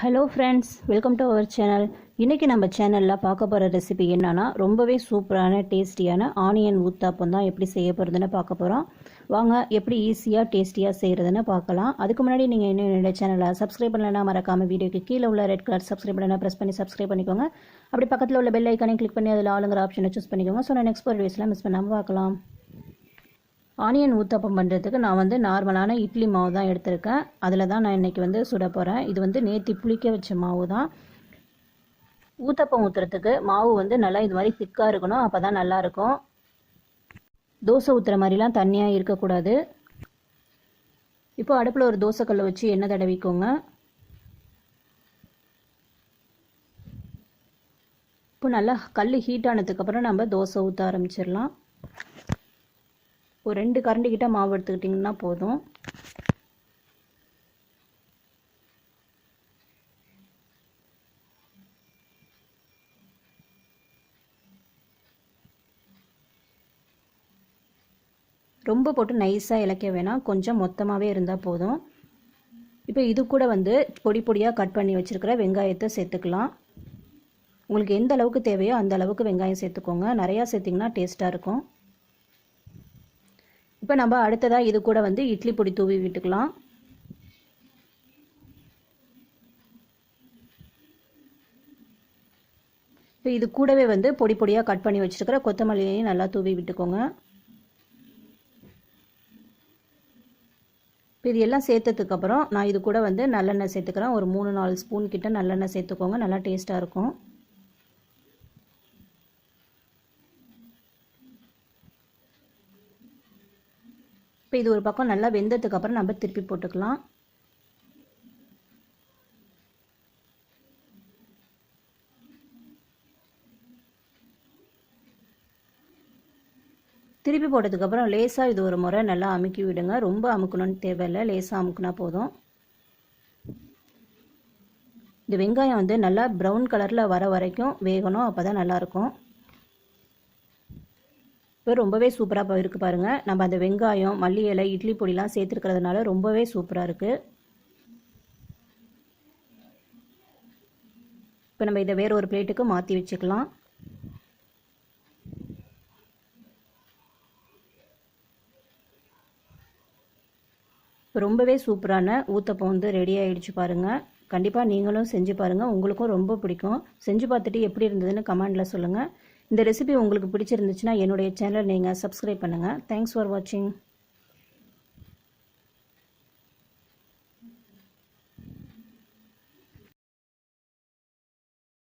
Hello friends welcome to our channel இன்றைக்கி நம்ம சேனலில் பார்க்க போகிற ரெசிபி என்னன்னா ரொம்பவே சூப்பரான டேஸ்டியான ஆனியன் ஊத்தாப்பம் தான் எப்படி செய்ய போகிறதுன்னு பார்க்க போகிறோம் வாங்க எப்படி ஈஸியாக டேஸ்டியாக செய்கிறதுன்னு பார்க்கலாம். அதுக்கு முன்னாடி நீங்கள் இன்னும் என்னுடைய சேனலை சப்ஸ்கிரைப் பண்ணலன்னா மறக்காமல் வீடியோக்கு கீழே உள்ள ரெட் கலர் சப்ஸ்கிரைப் பண்ணலாம் ப்ரெஸ் பண்ணி சப்ஸ்கிரைப் பண்ணிக்கோங்க. அப்படி பக்கத்தில் உள்ள பெல் ஐக்கானே கிளிக் பண்ணி அதில் ஆளுங்கிற ஆப்ஷனை சூஸ் பண்ணிக்கோங்க. ஸோ நான் நெக்ஸ்ட் வீடியோஸ்லாம் மிஸ் பண்ணாமல் பார்க்கலாம். ஆனியன் ஊத்தப்பம் பண்ணுறதுக்கு நான் வந்து நார்மலான இட்லி மாவு தான் எடுத்திருக்கேன். அதில் தான் நான் இன்றைக்கி வந்து சுட போகிறேன் இது வந்து நேத்தி புளிக்க வச்ச மாவு தான். ஊத்தப்பம் ஊற்றுறதுக்கு மாவு வந்து நல்லா இது மாதிரி திக்காக இருக்கணும். அப்போ தான் நல்லாயிருக்கும் தோசை ஊற்றுற மாதிரிலாம் தண்ணியாக இருக்கக்கூடாது. இப்போ அடுப்பில் ஒரு தோசைக்கல்லை வச்சு எண்ணெய் தடவிக்கோங்க. இப்போ நல்லா கல் ஹீட் ஆனதுக்கப்புறம் நம்ம தோசை ஊற்ற ஆரம்பிச்சிடலாம். ஒரு ரெண்டு கரண்டி கிட்ட மாவு எடுத்துக்கிட்டிங்கன்னா போதும். ரொம்ப போட்டு நைஸாக இலக்க வேணாம். கொஞ்சம் மொத்தமாகவே இருந்தால் போதும். இப்போ இது கூட வந்து பொடி பொடியாக கட் பண்ணி வச்சுருக்கிற வெங்காயத்தை சேர்த்துக்கலாம். உங்களுக்கு எந்த அளவுக்கு தேவையோ அந்த அளவுக்கு வெங்காயம் சேர்த்துக்கோங்க. நிறையா சேர்த்திங்கன்னா டேஸ்ட்டாக இருக்கும். இப்போ நம்ம அடுத்ததாக இது கூட வந்து இட்லி பொடி தூவி விட்டுக்கலாம். இப்போ இது கூடவே வந்து பொடி பொடியாக கட் பண்ணி வச்சுருக்கிற கொத்தமல்லியையும் நல்லா தூவி விட்டுக்கோங்க. இப்போ இது எல்லாம் சேர்த்ததுக்கப்புறம் நான் இது கூட வந்து நல்லெண்ணெய் சேர்த்துக்கிறேன். ஒரு மூணு நாலு ஸ்பூன் கிட்ட நல்லெண்ணெய் சேர்த்துக்கோங்க. நல்லா டேஸ்ட்டாக இருக்கும். இப்போ இது ஒரு பக்கம் நல்லா வெந்ததுக்கப்புறம் நம்ம திருப்பி போட்டுக்கலாம். திருப்பி போட்டதுக்கப்புறம் லேசாக இது ஒரு முறை நல்லா அமுக்கி விடுங்க. ரொம்ப அமுக்கணும்னு தேவையில்லை லேசாக அமுக்குனா போதும். இந்த வெங்காயம் வந்து நல்லா ப்ரௌன் கலரில் வர வரைக்கும் வேகணும். அப்போ தான் நல்லாயிருக்கும் இப்போ ரொம்பவே சூப்பராக இருக்குது பாருங்கள் நம்ம அந்த வெங்காயம் மல்லி இலை இட்லி பொடிலாம் சேர்த்துருக்கிறதுனால ரொம்பவே சூப்பராக இருக்குது இப்போ நம்ம இதை வேறு ஒரு பிளேட்டுக்கு மாற்றி வச்சுக்கலாம். ரொம்பவே சூப்பரான ஊத்தப்பம் வந்து ரெடி ஆகிடுச்சு பாருங்கள் கண்டிப்பாக நீங்களும் செஞ்சு பாருங்கள் உங்களுக்கும் ரொம்ப பிடிக்கும். செஞ்சு பார்த்துட்டு எப்படி இருந்ததுன்னு கமெண்டில் சொல்லுங்கள் இந்த ரெசிபி உங்களுக்கு பிடிச்சிருந்துச்சுன்னா என்னுடைய சேனல் நீங்கள் சப்ஸ்கிரைப் பண்ணுங்கள் தேங்க்ஸ் ஃபார் வாட்சிங்